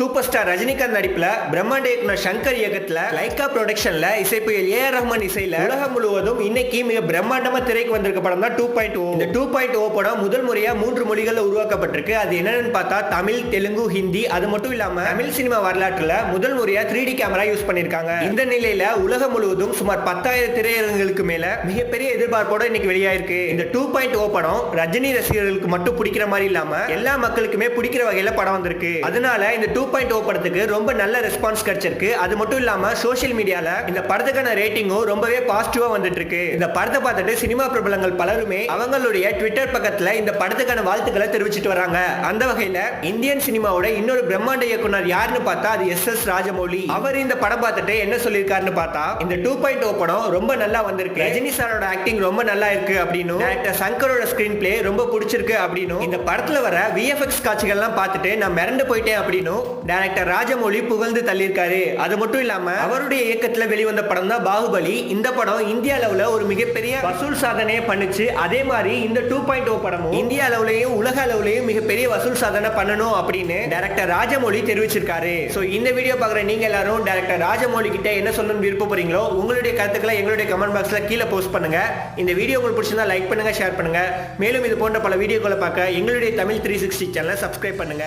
Super star Rajinikanth நடிப்புல பிரம்மாண்ட இயக்குனர் சங்கர் இயக்கத்துல லைகா ப்ரொடக்ஷன்ல இசைப்புயல் ஏ ஆர் ரஹ்மான் இசையில உலகம் முழுவதும் இன்னைக்கு மிக பிரம்மாண்டமா திரைக்கு வந்திருக்க படம் தான் டூ பாயிண்ட் ஓ. இந்த டூ பாயிண்ட் ஓ படம் முதல் முறையா மூன்று மொழிகள்ல உருவாக்கப்பட்டிருக்கு. அது என்னன்னு பார்த்தா தமிழ் தெலுங்கு ஹிந்தி அது மட்டும் இல்லாம தமிழ் சினிமா வரலாற்றுல முதல் முறையா த்ரீ டி கேமரா யூஸ் பண்ணிருக்காங்க இந்த நிலையில உலகம் முழுவதும் சுமார் பத்தாயிரம் திரையரங்குகளுக்கு மேல மிகப்பெரிய எதிர்பார்ப்போட இன்னைக்கு வெளியாயிருக்கு. இந்த டூ பாயிண்ட் ஓ படம் ரஜினி ரசிகர்களுக்கு மட்டும் பிடிக்கிற மாதிரி இல்லாம எல்லா மக்களுக்குமே பிடிக்கிற வகையில படம் வந்திருக்கு. அதனால இந்த டூ பாயிண்ட் ஓ படத்துக்கு ரொம்ப நல்ல ரெஸ்பான்ஸ் கிடைச்சிருக்கு. அது மட்டும் இல்லாம சோஷியல் மீடியால இந்த படத்துக்கான ரேட்டிங்கும் ரொம்பவே பாசிட்டிவா வந்துட்டு இருக்கு இந்த படத்தை பார்த்துட்டு சினிமா பிரபலங்கள் பலருமே அவங்களுடைய ட்விட்டர் பக்கத்துல இந்த படத்துக்கான வாழ்த்துக்களை தெரிவிச்சிட்டு வராங்க. அந்த வகையில இந்தியன் சினிமாவோட இன்னொரு பிரம்மாண்ட இயக்குனர் யாருன்னு பார்த்தா அது எஸ் எஸ் ராஜமௌலி. அவர் இந்த படம் பார்த்துட்டு என்ன சொல்லியிருக்காருன்னு பார்த்தா இந்த டூ பாயிண்ட் ஓ படம் ரொம்ப நல்லா வந்திருக்கு. ரஜினி சாரோட ஆக்டிங் ரொம்ப நல்லா இருக்கு அப்படின்னு சங்கரோட ஸ்கிரீன் பிளே ரொம்ப பிடிச்சிருக்கு அப்படின்னு இந்த படத்துல வர விஎஃப்எக்ஸ் காட்சிகள்லாம் பார்த்துட்டு நான் மிரண்டு போயிட்டேன் அப்படின்னு டேரக்டர் ராஜமௌழி புகழ்ந்து தள்ளியிருக்காரு. அது மட்டும் இல்லாம அவருடைய இயக்கத்துல வெளிவந்த படம் தான் பாகுபலி. இந்த படம் இந்திய அளவுல ஒரு மிகப்பெரிய வசூல் சாதனையை பண்ணுச்சு. அதே மாதிரி இந்த டூ பாயிண்ட் ஓ படமும் இந்திய அளவுலயும் உலக அளவுலயும் மிகப்பெரிய வசூல் சாதனை பண்ணணும் அப்படின்னு டேரக்டர் ராஜமௌழி தெரிவிச்சிருக்காரு. சோ இந்த வீடியோ பாக்குற நீங்க எல்லாரும் டேரக்டர் ராஜமௌழி கிட்ட என்ன சொல்லணும்னு விருப்பப்படுறீங்களோ உங்களுடைய கருத்துக்களை எங்களுடைய கமெண்ட் பாக்ஸ்ல கீழே போஸ்ட் பண்ணுங்க. இந்த வீடியோ உங்களுக்கு பிடிச்சிருந்தா லைக் பண்ணுங்க ஷேர் பண்ணுங்க. மேலும் இது போன்ற பல வீடியோக்களை பார்க்க எங்களுடைய தமிழ் த்ரீ சிக்ஸ்டி சேனலை சப்ஸ்கிரைப் பண்ணுங்க.